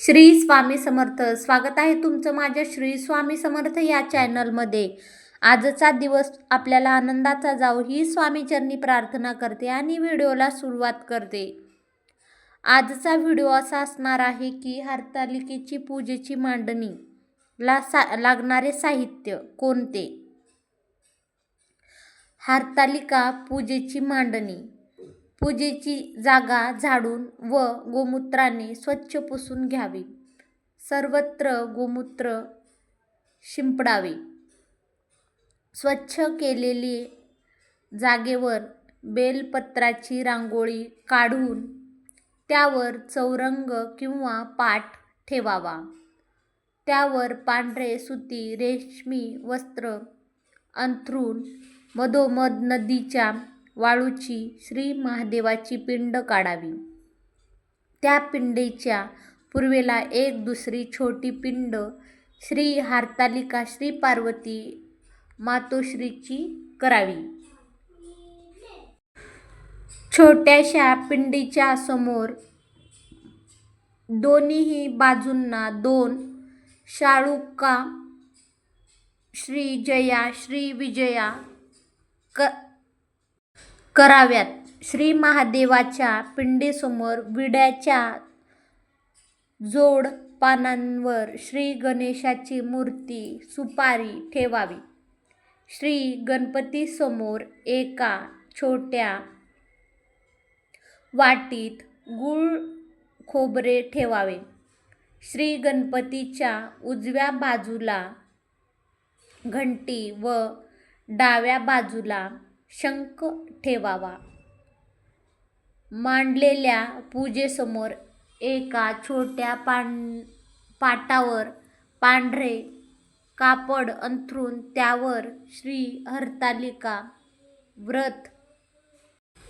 श्री स्वामी समर्थ. स्वागत आहे तुमचं माझ्या श्री स्वामी समर्थ या चॅनलमध्ये. आजचा दिवस आपल्याला आनंदाचा जाऊ ही स्वामीचरणी प्रार्थना करते आणि व्हिडिओला सुरुवात करते. आजचा व्हिडिओ असा असणार आहे की हरतालिकेची पूजेची मांडणी ला सा लागणारे साहित्य कोणते? हरतालिका पूजेची मांडणी. पूजेची जागा झाडून व गोमूत्राने स्वच्छ पुसून घ्यावी. सर्वत्र गोमूत्र शिंपडावे. स्वच्छ केलेली जागेवर बेलपत्राची रांगोळी काढून त्यावर चौरंग किंवा पाट ठेवावा. त्यावर पांढरे सुती रेशमी वस्त्र अंथरून मधोमध नदीच्या वाळूची श्री महादेवाची पिंड काढावी. त्या पिंडीच्या पूर्वेला एक दुसरी छोटी पिंड श्री हारतालिका श्री पार्वती मातोश्रीची करावी. छोट्याशा पिंडीच्या समोर दोन्हीही बाजूंना दोन शाळुका श्री जया श्री विजया क कराव्यात. श्री महादेवाच्या पिंडीसमोर विड्याच्या जोड पानांवर श्री गणेशाची मूर्ती सुपारी ठेवावी. श्री गणपतीसमोर एका छोट्या वाटीत गूळ खोबरे ठेवावे. श्री गणपतीच्या उजव्या बाजूला घंटी व डाव्या बाजूला शंख ठेवावा. मांडलेल्या पूजेसमोर एका छोट्या पान पाटावर पांढरे कापड अंथरून त्यावर श्री हरतालिका व्रत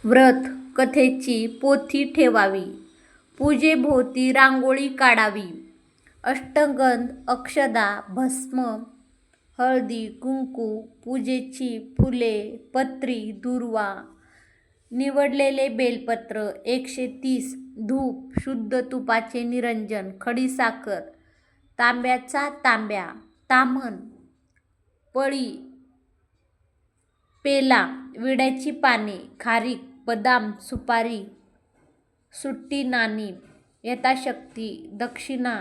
व्रत कथेची पोथी ठेवावी. पूजेभोवती रांगोळी काढावी. अष्टगंध अक्षदा भस्म हळदी कुंकू पूजेची फुले पत्री दुर्वा निवडलेले बेलपत्र एकशे तीस धूप शुद्ध तुपाचे निरंजन खडीसाखर तांब्याचा तांब्या ताम्हण पळी पेला विड्याची पाने खारीक बदाम सुपारी सुट्टी नाणी यथाशक्ती दक्षिणा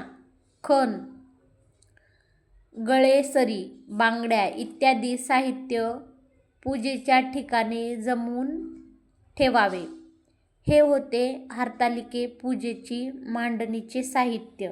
खण गळेसरी बांगड्या इत्यादी साहित्य पूजेच्या ठिकाणी जमवून ठेवावे. हे होते हरतालिके पूजेची मांडणीचे साहित्य.